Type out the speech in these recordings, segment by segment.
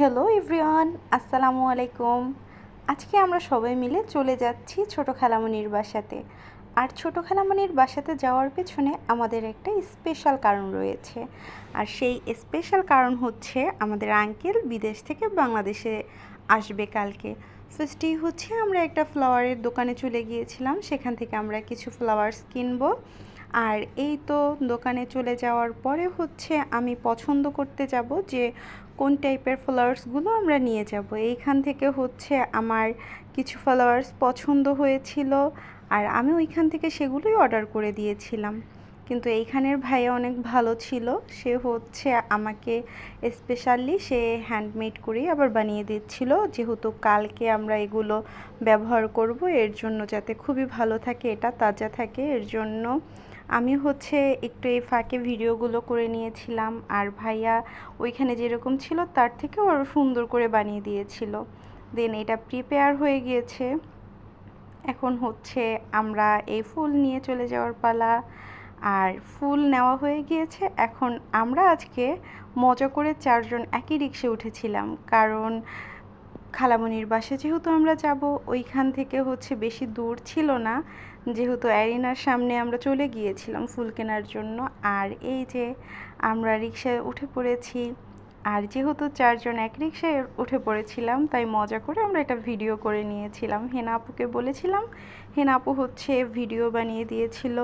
Hello everyone, আসসালামু আলাইকুম। আজকে আমরা সবাই মিলে চলে যাচ্ছি ছোট খালামণির বাসাতে। আর ছোট খালামণির বাসাতে যাওয়ার পেছনে আমাদের একটা স্পেশাল কারণ রয়েছে। আর সেই স্পেশাল কারণ হচ্ছে আমাদের আঙ্কেল বিদেশ থেকে বাংলাদেশে আসবে কালকে। ফার্স্টেই হচ্ছে আমরা একটা ফ্লাওয়ারের দোকানে চলে গিয়েছিলাম। সেখান থেকে আমরা কিছু ফ্লাওয়ার্স কিনবো। আর এই তো দোকানে চলে যাওয়ার পরে হচ্ছে আমি পছন্দ করতে যাব যে কোন টাইপের ফ্লাওয়ার্সগুলো আমরা নিয়ে যাব। এইখান থেকে হচ্ছে আমার কিছু ফ্লাওয়ার্স পছন্দ হয়েছিল আর আমি ওইখান থেকে সেগুলোই অর্ডার করে দিয়েছিলাম। কিন্তু এইখানের ভাইয়া অনেক ভালো ছিল। সে হচ্ছে আমাকে স্পেশালি সে হ্যান্ডমেড করেই আবার বানিয়ে দিচ্ছিল। যেহেতু কালকে আমরা এগুলো ব্যবহার করব, এর জন্য যাতে খুবই ভালো থাকে, এটা তাজা থাকে, এর জন্য আমি হচ্ছে একটু এই ফাঁকে ভিডিওগুলো করে নিয়েছিলাম। আর ভাইয়া ওইখানে যেরকম ছিল, তার থেকেও আরও সুন্দর করে বানিয়ে দিয়েছিল। দেন এটা প্রিপেয়ার হয়ে গিয়েছে। এখন হচ্ছে আমরা এই ফুল নিয়ে চলে যাওয়ার পালা। আর ফুল নেওয়া হয়ে গিয়েছে। এখন আমরা আজকে মজা করে চারজন একই রিক্সে উঠেছিলাম। কারণ খালামণির বাসে যেহেতু আমরা যাব, ওইখান থেকে হচ্ছে বেশি দূর ছিল না। যেহেতু অ্যারিনার সামনে আমরা চলে গিয়েছিলাম ফুল কেনার জন্য। আর এই যে আমরা রিক্সায় উঠে পড়েছি আর যেহেতু চারজন এক রিক্সায় উঠে পড়েছিলাম, তাই মজা করে আমরা এটা ভিডিও করে নিয়েছিলাম। হেনা আপুকে বলেছিলাম, হেনা আপু হচ্ছে ভিডিও বানিয়ে দিয়েছিল।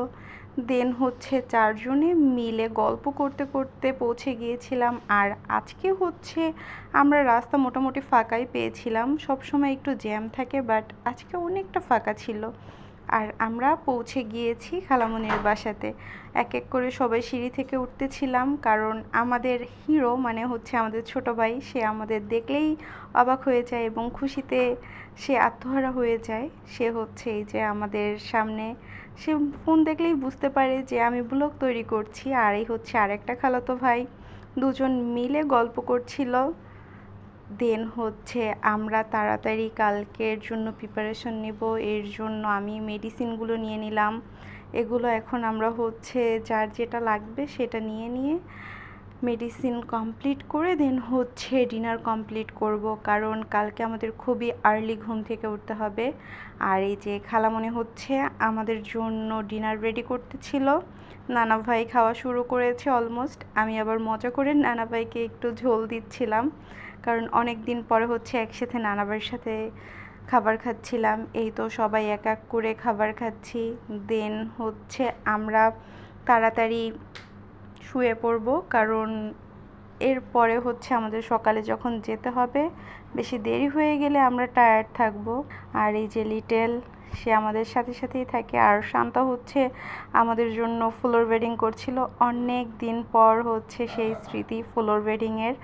দেন হচ্ছে চারজনে মিলে গল্প করতে করতে পৌঁছে গিয়েছিলাম। আর আজকে হচ্ছে আমরা রাস্তা মোটামুটি ফাঁকাই পেয়েছিলাম। সব সময় একটু জ্যাম থাকে, বাট আজকে অনেকটা ফাঁকা ছিল। আর আমরা পৌঁছে গিয়েছি খালামনির বাসাতে। এক এক করে সবাই সিঁড়ি থেকে উঠতেছিলাম কারণ আমাদের হিরো মানে হচ্ছে আমাদের ছোট ভাই, সে আমাদের দেখলেই অবাক হয়ে যায় এবং খুশিতে সে আত্মহারা হয়ে যায়। সে হচ্ছে এই যে আমাদের সামনে, সে ফোন দেখলেই বুঝতে পারে যে আমি ব্লগ তৈরি করছি। আর এই হচ্ছে আরেকটা খালাতো ভাই। দুজন মিলে গল্প করছিল। দেন হচ্ছে আমরা তাড়াতাড়ি কালকের জন্য প্রিপারেশন নেব, এর জন্য আমি মেডিসিনগুলো নিয়ে নিলাম। এগুলো এখন আমরা হচ্ছে যার যেটা লাগবে সেটা নিয়ে নিয়ে মেডিসিন কমপ্লিট করে দেন হচ্ছে ডিনার কমপ্লিট করব। কারণ কালকে আমাদের খুবই আর্লি ঘুম থেকে উঠতে হবে। আর এই যে খালামনে হচ্ছে আমাদের জন্য ডিনার রেডি করতেছিল নানা ভাই খাওয়া শুরু করেছে অলমোস্ট আমি আবার মজা করে নানা ভাইকে একটু ঝোল দিচ্ছিলাম। কারণ অনেক দিন পরে হচ্ছে একসাথে নানা ভাইয়ের সাথে খাবার খাচ্ছিলাম। এই তো সবাই এক এক করে খাবার খাচ্ছি। দেন হচ্ছে আমরা তাড়াতাড়ি শুয়ে পড়ব, কারণ এরপরে হচ্ছে আমাদের সকালে যখন যেতে হবে, বেশি দেরি হয়ে গেলে আমরা টায়ার্ড থাকব। আর এই যে লিটেল সে আমাদের সাথে সাথেই থাকে। আর শান্ত হচ্ছে আমাদের জন্য ফ্লোর বেডিং করছিল। অনেক দিন পর হচ্ছে সেই স্মৃতি ফ্লোর বেডিংয়ের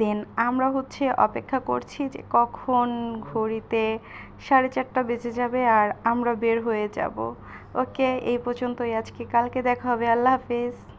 দেন। আমরা হচ্ছে অপেক্ষা করছি যে কখন ঘড়িতে সাড়ে চারটা বেজে যাবে আর আমরা বের হয়ে যাব। ওকে, এই পর্যন্তই। আজকে কালকে দেখা হবে। আল্লাহ হাফেজ।